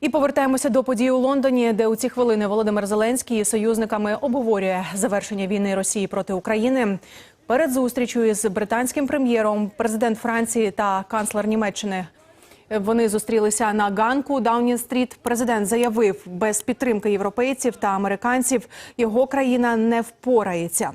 І повертаємося до подій у Лондоні, де у ці хвилини Володимир Зеленський із союзниками обговорює завершення війни Росії проти України. Перед зустрічю із британським прем'єром, президент Франції та канцлер Німеччини. Вони зустрілися на ганку Даунінг-стріт. Президент заявив, без підтримки європейців та американців його країна не впорається.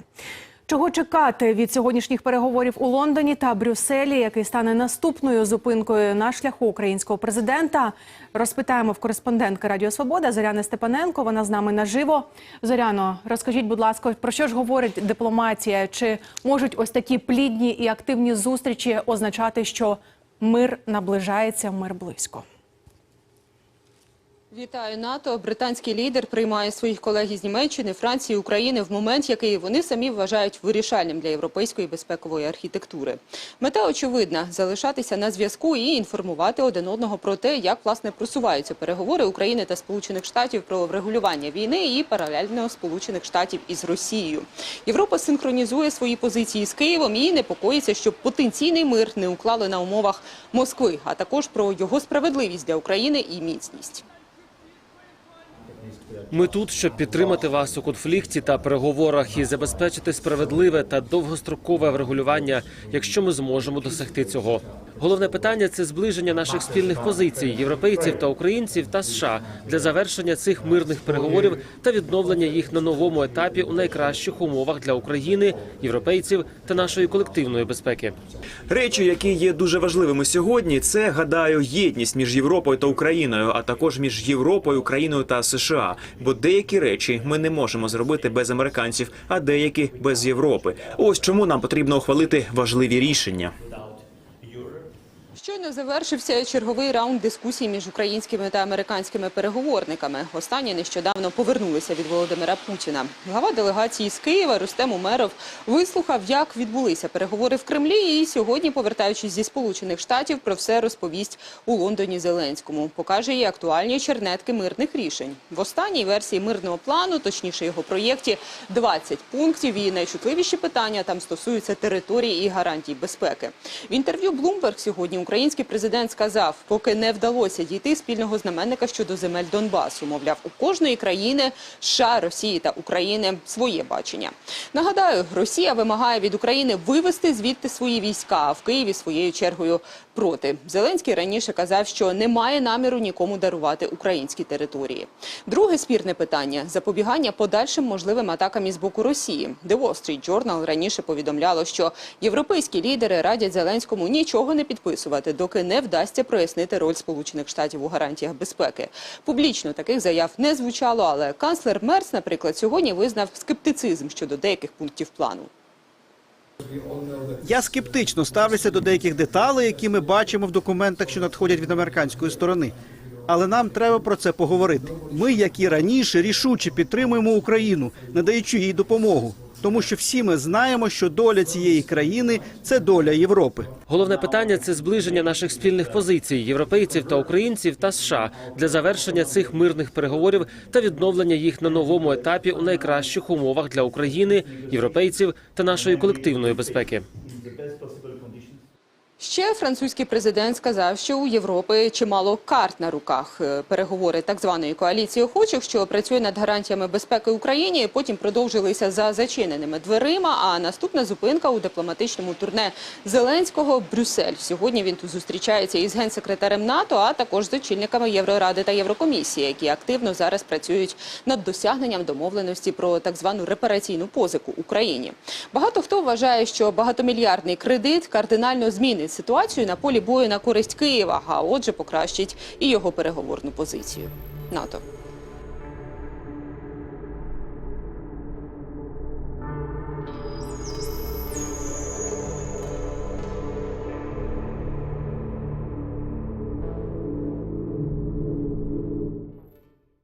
Чого чекати від сьогоднішніх переговорів у Лондоні та Брюсселі, який стане наступною зупинкою на шляху українського президента? Розпитаємо в кореспондентки Радіо Свобода Зоряни Степаненко. Вона з нами наживо. Зоряно, розкажіть, будь ласка, про що ж говорить дипломатія? Чи можуть ось такі плідні і активні зустрічі означати, що мир наближається, мир близько? Вітаю НАТО. Британський лідер приймає своїх колег із Німеччини, Франції, України в момент, який вони самі вважають вирішальним для європейської безпекової архітектури. Мета очевидна залишатися на зв'язку і інформувати один одного про те, як власне просуваються переговори України та Сполучених Штатів про врегулювання війни і паралельно Сполучених Штатів із Росією. Європа синхронізує свої позиції з Києвом і непокоїться, щоб потенційний мир не уклали на умовах Москви, а також про його справедливість для України і міцність. Ми тут, щоб підтримати вас у конфлікті та переговорах і забезпечити справедливе та довгострокове врегулювання, якщо ми зможемо досягти цього. Головне питання це зближення наших спільних позицій європейців та українців та США для завершення цих мирних переговорів та відновлення їх на новому етапі у найкращих умовах для України, європейців та нашої колективної безпеки. Речі, які є дуже важливими сьогодні, це гадаю єдність між Європою та Україною, а також між Європою, Україною та США. Бо деякі речі ми не можемо зробити без американців, а деякі без Європи. Ось чому нам потрібно ухвалити важливі рішення. Щойно завершився черговий раунд дискусій між українськими та американськими переговорниками. Останні нещодавно повернулися від Володимира Путіна. Глава делегації з Києва Рустем Умеров вислухав, як відбулися переговори в Кремлі. І сьогодні, повертаючись зі Сполучених Штатів, про все розповість у Лондоні Зеленському. Покаже їй актуальні чернетки мирних рішень. В останній версії мирного плану, точніше його проєкті, 20 пунктів. І найчутливіші питання там стосуються території і гарантій безпеки. В інтерв'ю Bloomberg сьогодні український президент сказав, поки не вдалося дійти спільного знаменника щодо земель Донбасу. Мовляв, у кожної країни США, Росії та України своє бачення. Нагадаю, Росія вимагає від України вивести звідти свої війська, а в Києві своєю чергою проти. Зеленський раніше казав, що не має наміру нікому дарувати українські території. Друге спірне питання запобігання подальшим можливим атакам із боку Росії. The Wall Street Journal раніше повідомляло, що європейські лідери радять Зеленському нічого не підписувати, доки не вдасться прояснити роль Сполучених Штатів у гарантіях безпеки. Публічно таких заяв не звучало, але канцлер Мерц, наприклад, сьогодні визнав скептицизм щодо деяких пунктів плану. Я скептично ставлюся до деяких деталей, які ми бачимо в документах, що надходять від американської сторони. Але нам треба про це поговорити. Ми, як і раніше, рішуче підтримуємо Україну, надаючи їй допомогу. Тому що всі ми знаємо, що доля цієї країни це доля Європи. Головне питання це зближення наших спільних позицій європейців та українців та США для завершення цих мирних переговорів та відновлення їх на новому етапі у найкращих умовах для України, європейців та нашої колективної безпеки. Ще французький президент сказав, що у Європи чимало карт на руках. Е, Переговори так званої коаліції охочих, що працює над гарантіями безпеки Україні, потім продовжилися за зачиненими дверима. А наступна зупинка у дипломатичному турне Зеленського Брюссель. Сьогодні він тут зустрічається із генсекретарем НАТО, а також з очільниками Євроради та Єврокомісії, які активно зараз працюють над досягненням домовленості про так звану репараційну позику Україні. Багато хто вважає, що багатомільярдний кредит кардинально змінить ситуацію на полі бою на користь Києва, а отже, покращить і його переговорну позицію. НАТО.